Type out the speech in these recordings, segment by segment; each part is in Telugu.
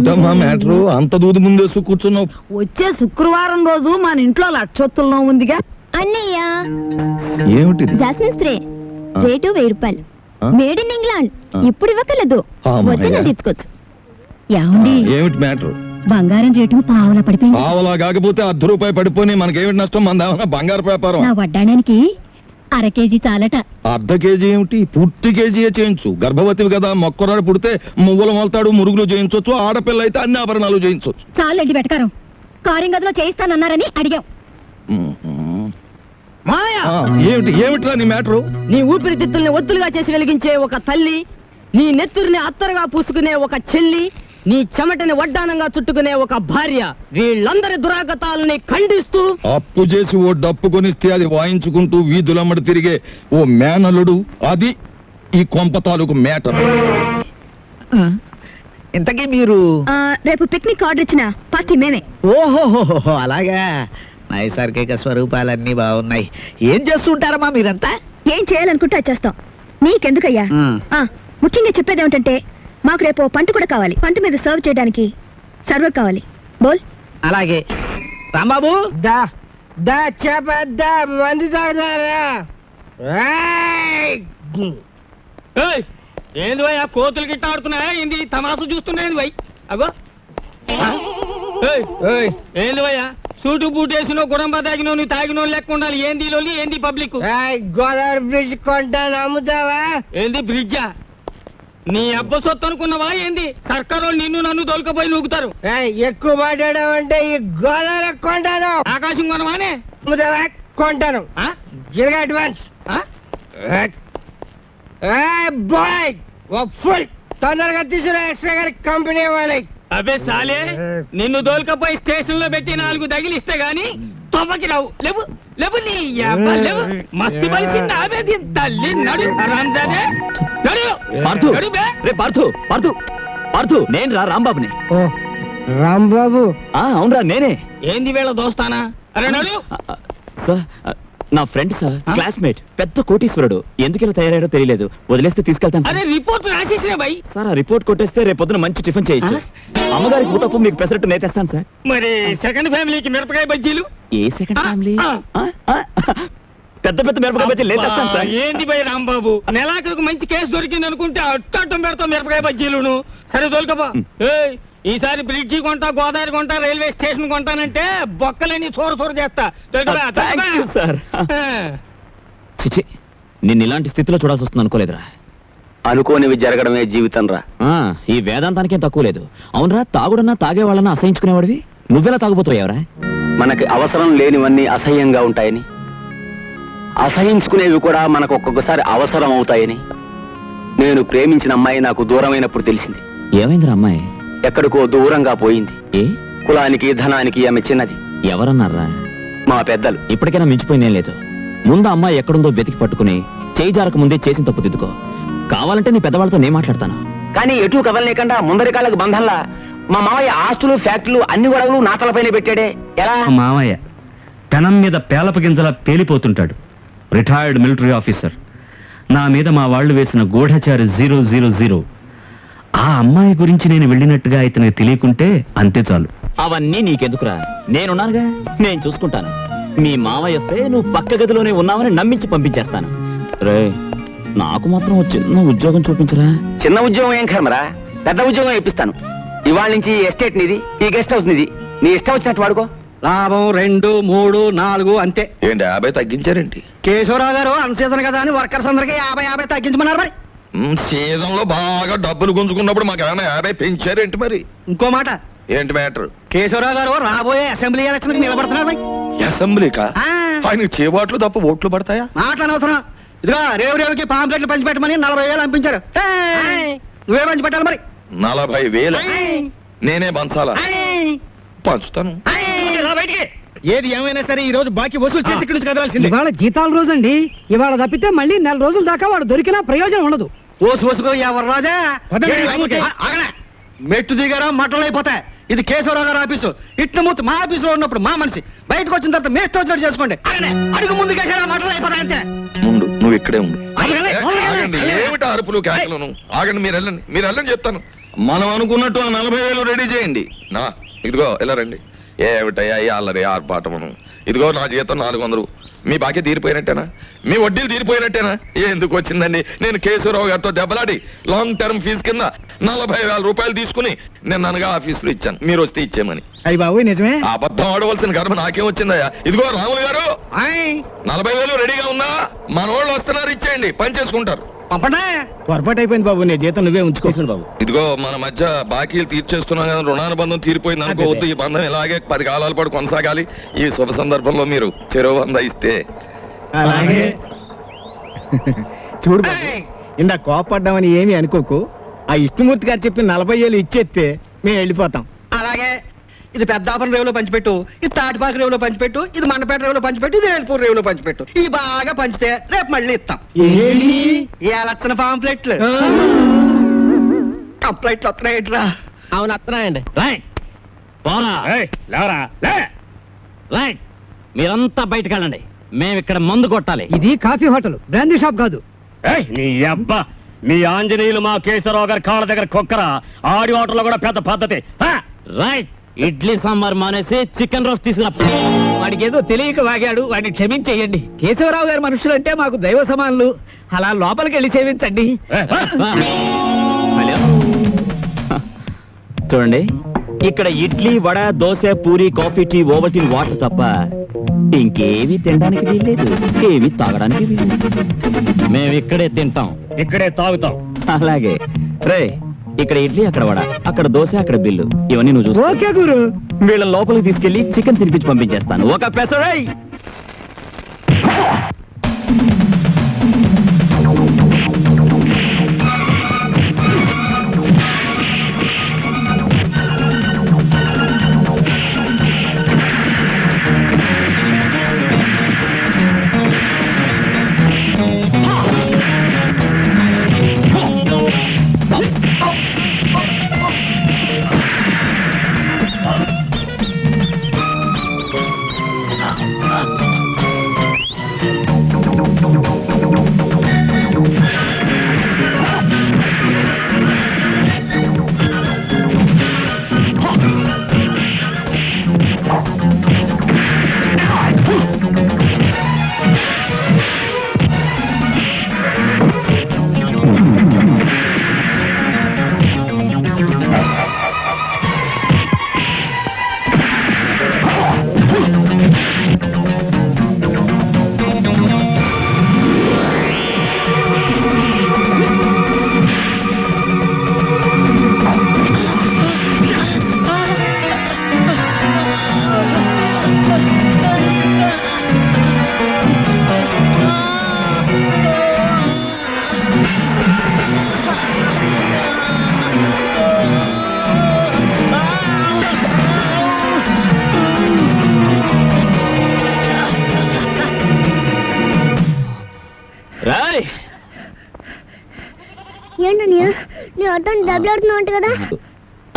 ఏమిటమ్మా మ్యాటరు. అంత దూది ముందేసు కూర్చున్నావు. వచ్చే శుక్రవారం రోజు మన ఇంట్లో లక్షొత్తుల్లో ఉందిగా. అన్నయ్య. ఏమిటిది? Jasmine spray. రేటు వెయ్యి రూపాయలు? Made in England. ఇప్పుడు ఇవ్వకలేదు. వచ్చిన తీర్చుకోవచ్చు. ఏమండి? ఏమిటి మ్యాటరు? బంగారం రేటు పావుల పడిపోయింది. పావలా కాకపోతే అర్ధ రూపాయి పడిపోయి మనకేమిటి నష్టం? మన బంగారు వ్యాపారం. నా వడ్డాడానికి అర కేజీ చాలట. అర్ధ కేజీ ఏమిటి? పూర్తి కేజీయే చేయించు. గర్భవతివి కదా మొక్కరాడు పుడితే మువ్వలు మొలతాడు మురుగులు చేయించవచ్చు ఆడపిల్ల అయితే అన్ని ఆభరణాలు చేయించవచ్చు చాలండి వెటకారం కారింగ్ గదిలో చేయిస్తానన్నారని అడిగాం. మాయా! ఏమిటి ఏమిట్రా నీ మ్యాటరు? నీ ఊపిరితిత్తుల్ని ఒత్తులుగా చేసి వెలిగించే ఒక తల్లి నీ నెత్తురిని అత్తరుగా పూసుకునే ఒక చెల్లి నీ చెమటని వడ్డానంగా చుట్టుకునే ఒక భార్య వీళ్ళందరి దురాగతాలని ఖండిస్తూ అప్పు చేసి ఓ డప్పు కొనిస్తే అది వాయించుకుంటూ వీధులమ్మడి తిరిగే ఓ మేనలుడు. అది ఈ కొంప తాలూకు మేటర్ ఇంతకీ మీరు? రేపు పిక్నిక్ ఆర్డర్ ఇచ్చిన పార్టీ మేమే. ఓహోహోహో అలాగా. నైసర్గిక స్వరూపాలన్నీ బాగున్నాయి. ఏం చేస్తుంటారమ్మా మీరంతా? ఏం చేయాలనుకుంటే చేస్తాం. నీకెందుకయ్యా? ఆ, ముఖ్యంగా చెప్పేది ఏమిటంటే మాకు రేపు పంట కూడా కావాలి. పంట మీద సర్వ్ చేయడానికి సర్వర్ కావాలి. బోల్. అలాగే. రాంబాబు. దా. దా చేప దా మందు తాగుతారా ఏంది ఆ కోతులు గిట్ట ఆడుతున్నాయా? ఏంది తమాసు చూస్తున్నాయి భయ్ అగో. ఆ? ఏయ్, ఏంది భయ్యా? సూటు బూట్ వేసిన గుడంబ తాగినో నువ్వు తాగినో లెక్క ఉండాలి. ఏంది లోలి ఏంది పబ్లిక్ గోదావరి బ్రిడ్జ్ కొంటాను అమ్ముతావా? ఏంది బ్రిడ్జా? నీ అబ్బ సొత్తు అనుకున్నావా ఏంది? సర్కారు నిన్ను నన్ను దొలకపోయి నూగుతారు. ఎక్కువ మాట్లాడావంటే ఈ గోదావరి కొంటాను ఆకాశం కొనవానే? కొంటాను ఆ? జిరగా అడ్వాన్స్? బాయ్! ఫుల్! తొందరగా తీసుకురా ఎక్స్ట్రా గారి కంపెనీ వాళ్ళకి అబే సాలే నిన్ను దోల్కపోయి స్టేషన్లో పెట్టి నాలుగు తగిలిస్తే గాని తొమ్మకి రావు. లేవు లేవు నీ లేవు. మస్తు బలిసింది ఆమె తల్లి నడు రంజానే. పార్థు! నడు బే! రే పార్థు! పార్థు! పార్థు! నేను రా రాంబాబుని. ఓ రాంబాబు? ఆ అవునరా నేనే. ఏంది వేళ దోస్తానా? సార్ నా ఫ్రెండ్ సార్? క్లాస్మేట్ పెద్ద కోటీశ్వరుడు. ఎందుకు ఇలా తయారయ్యాడో తెలియలేదు. వదిలేస్తే తీసుకెళ్తాను అరే. రిపోర్ట్ రాసేసిన బై. సార్ ఆ రిపోర్ట్ కొట్టేస్తే రేపు పొద్దున మంచి టిఫిన్ చేయొచ్చు. అమ్మగారికి ఊతప్పం మీకు పెసరట్టు నేతేస్తాను సార్. మరి సెకండ్ ఫ్యామిలీకి మిరపకాయ బజ్జీలు? ఏ సెకండ్ ఫ్యామిలీ. పెద్ద పెద్ద మిరపకాయ సార్ అబ్బా, ఏంది భయ్ రాంబాబు? నెలాఖరికి మంచి కేసు దొరికింది అనుకుంటే అట్టం పెడతాం మిరపకాయ బజ్జీలును. సరే దొరకబా ఏయ్ ఈసారి బ్రిడ్జి కొంటా గోదావరి కొంటా రైల్వే స్టేషన్ కొంటానంటే బొక్కలేని చోర చోర చేస్తా. సార్. చిచి నిన్ను ఇలాంటి స్థితిలో చూడాల్సి వస్తుంది అనుకోలేదురా. అనుకోనివి జరగడమే జీవితం రా. ఆ, ఈ వేదాంతానికేం తక్కువ లేదు. అవునరా తాగుడన్నా తాగేవాళ్ళన్నా అసహించుకునేవాడివి? నువ్వెలా తాగుపోతావురా మనకి అవసరం లేనివన్నీ అసహ్యంగా ఉంటాయని. అసహించుకునేవి కూడా మనకు ఒక్కొక్కసారి అవసరం అవుతాయని నేను ప్రేమించిన అమ్మాయి నాకు దూరమైనప్పుడు తెలిసింది. ఏమైందిరా అమ్మాయి? ఎక్కడికో దూరంగా పోయింది. ఏ? కులానికి ధనానికి ఆమె చిన్నది. ఎవరన్నారా? మా పెద్దలు. ఇప్పటికైనా మించిపోయిందేం లేదు. ముందు అమ్మాయి ఎక్కడుందో వెతికి పట్టుకుని చేయి జారక ముందే చేసిన తప్పు దిద్దుకో. కావాలంటే నీ పెద్దవాళ్ళతో నేను మాట్లాడతాను. కానీ ఎటు కదలలేకుండా ముందరి కాళ్ళకు బంధంలా మా మావయ్య ఆస్తులు ఫ్యాక్టరీలు అన్ని గొడవలు నా తలపైన పెట్టాడే. ఎలా? మామయ్య పెనం మీద పేలప గింజలా పేలిపోతుంటాడు. రిటైర్డ్ మిలిటరీ ఆఫీసర్ నా మీద మా వాళ్ళు వేసిన గూఢచారి జీరో జీరో జీరో. ఆ అమ్మాయి గురించి నేను వెళ్ళినట్టుగా ఇతనికి తెలియకుంటే అంతే చాలు. అవన్నీ నీకెందుకురా? నేనున్నానుగా? నేను చూసుకుంటాను. మీ మావయ్య వస్తే నువ్వు పక్క గదిలోనే ఉన్నావని నమ్మించి పంపించేస్తాను. రే నాకు మాత్రం ఓ చిన్న ఉద్యోగం చూపించరా? చిన్న ఉద్యోగం ఏం కర్మరా? పెద్ద ఉద్యోగం ఇప్పిస్తాను. ఇవాళ నుంచి ఎస్టేట్ నిది ఈ గెస్ట్ హౌస్ నిది. నీ ఇష్టం వచ్చినట్టు వాడుకో. లాభం రెండు మూడు నాలుగు అంతే. ఏంటి యాభై తగ్గించారేంటి? కేశవరావు గారు అన్ సీజన్ కదా అని వర్కర్స్ అందరికి యాభై యాభై తగ్గించమన్నారు మరి. సీజన్లో బాగా డబ్బులు గుంజుకున్నప్పుడు మాకు ఏమైనా యాభై పెంచారేంటి మరి? ఇంకో మాట. ఏంటి మ్యాటర్? కేశవరావు గారు రాబోయే అసెంబ్లీ ఎలక్షన్ నిలబడుతున్నారు అసెంబ్లీకా? ఆ, ఆయనకి చేబాట్లు తప్ప ఓట్లు పడతాయా? మాట్లాడనవసరం. ఇదిగో రేవు రేవుకి పాంప్లెట్లు పంచిపెట్టమని నలభై వేలు పంపించారు ఏయ్, నువ్వే పంచిపెట్టాలి మరి. నలభై వేలు? నేనే పంచాలా పంచుతాను. ఏది ఏమైనా సరే ఈ రోజు బాకీ వసూలు చేసి ఇక్కడి నుంచి కదలాల్సింది. ఇవాళ జీతాల రోజు అండి ఇవాళ తప్పితే మళ్ళీ నెల రోజుల దాకా వాడు దొరికినా ప్రయోజనం ఉండదు. ఓసు ఓసుకో ఎవరు రాజా? పదండి, ఏయ్, రాముకి. ఆ, ఆగనే. మెట్టు దిగారా మట్టలు అయిపోతాయి. ఇది కేశవరావు గారు ఆఫీసు. ఇట్ల మూర్తి మా ఆఫీసులో ఉన్నప్పుడు మా మనిషి. బయటకు వచ్చిన తర్వాత మేస్ట్ వచ్చినట్టు చేసుకోండి. ఆగనే. అడుగు ముందు కేసారా మట్టలు అయిపోతాయి అంతే. ముందు నువ్వు ఇక్కడే ఉండు. ఆగండి. ఏమిటి అరుపులు కేకలను? ఆగండి మీరు వెళ్ళండి మీరు వెళ్ళండి చెప్తాను. మనం అనుకున్నట్టు ఆ నలభై వేలు రెడీ చేయండి. నా ఇదిగో ఇలా రండి. ఏమిటయ్యా అల్లరి ఆర్పాటమును ఇదిగో నా జీతం నాలుగు వందలు. మీ బాకీ తీరిపోయినట్టేనా? మీ వడ్డీలు తీరిపోయినట్టేనా? ఎందుకు వచ్చిందండి? నేను కేశవరావు గారితో దెబ్బలాడి లాంగ్ టర్మ్ ఫీజు కింద నలభై వేల రూపాయలు తీసుకుని నేను అనగా ఆఫీసులో ఇచ్చాను. మీరు వస్తే ఇచ్చేమని అయ్యి బాబు నిజమే? అబద్ధం ఆడవలసిన కర్మ నాకేం వచ్చిందయ్యా? ఇదిగో రాములు గారు నలభై వేలు రెడీగా ఉందా మన వాళ్ళు వస్తున్నారు ఇచ్చేయండి పని చేసుకుంటారు. పంపడా. పొరపాటు అయిపోయింది బాబు నీ జీతం నువ్వే ఉంచుకోవచ్చు బాబు. ఇదిగో మన మధ్య బాకీలు తీర్చేస్తున్నాం కదా రుణానుబంధం తీరిపోయింది అనుకోవద్దు ఈ బంధం ఇలాగే పది కాలాల పాటు కొనసాగాలి. ఈ శుభ సందర్భంలో మీరు చెరువు వంద ఇస్తే. అలాగే. చూడు బాబు, ఇందా కోపడ్డామని ఏమీ అనుకోకు. ఆ ఇష్టమూర్తి గారు చెప్పి నలభై ఏళ్ళు ఇచ్చేస్తే మేము వెళ్ళిపోతాం. అలాగే. ఇది పెద్దాపురం రేవులో పంచిపెట్టు ఇది తాటిపాక రేవులో పంచిపెట్టు ఇది మండపేట రేవులో పంచిపెట్టు ఇది ఏల్పూర్ రేవులో పంచిపెట్టు. ఈ బాగా పంచితే రేపు మళ్ళీ ఇస్తాం. ఏ లక్షణ పాంప్లెట్లు కంప్లైంట్లు వస్తున్నాయిట్రా? అవును వస్తున్నాయండి. మీరంతా బయటకు వెళ్ళండి. మేము ఇక్కడ మందు కొట్టాలి. ఇది కాఫీ హోటల్ బ్రాందీ షాప్ కాదు. ఏయ్, నీ అబ్బా మీ ఆంజనేయులు మా కేశవరావు గారి కాళ్ళ దగ్గర కుక్కర ఆడి హోటల్లో కూడా పెద్ద పద్ధతి. ఆ! రైట్ ఇడ్లీ సాంబార్ మానేసి చికెన్ రోస్ట్ తీసుకురా వాడికి ఏదో తెలియక వాగాడు. వాడిని క్షమించేయండి. కేశవరావు గారి మనుషులు అంటే మాకు దైవ సమానులు. అలా లోపలికి వెళ్ళి సేవించండి చూడండి. ఇక్కడ idli vada dosa puri coffee tea Ovaltine water తప్ప ఇంకేవి తినడానికి వీల్లేదు. ఏవి తాగడానికి వీల్లేదు. మేము ఇక్కడే తింటాం. ఇక్కడే తాగుతాం. అలాగే. రే ఇక్కడ ఇడ్లీ అక్కడ వడ అక్కడ దోశ అక్కడ బిల్లు. ఇవన్నీ నువ్వు చూసుకో. ఓకే గురు. వీళ్ళ లోపలికి తీసుకెళ్ళి చికెన్ తినిపించి పంపించేస్తాను. ఒక పెసరై! ఏంటన్నయ్య? నీ అర్థం దెబ్బలాడుతున్నావు అంట కదా.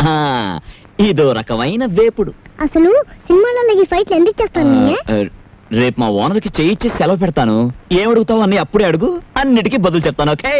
ఆ, ఇదో రకమైన వేపుడు. అసలు సినిమాలలో ఈ ఫైట్లు ఎందుకు చేస్తాను ఆ, రేపు మా ఓనర్కి చేయిచ్చి సెలవు పెడతాను. ఏమడుగుతావు అన్ని అప్పుడే అడుగు. అన్నిటికీ బదులు చెప్తాను ఓకే?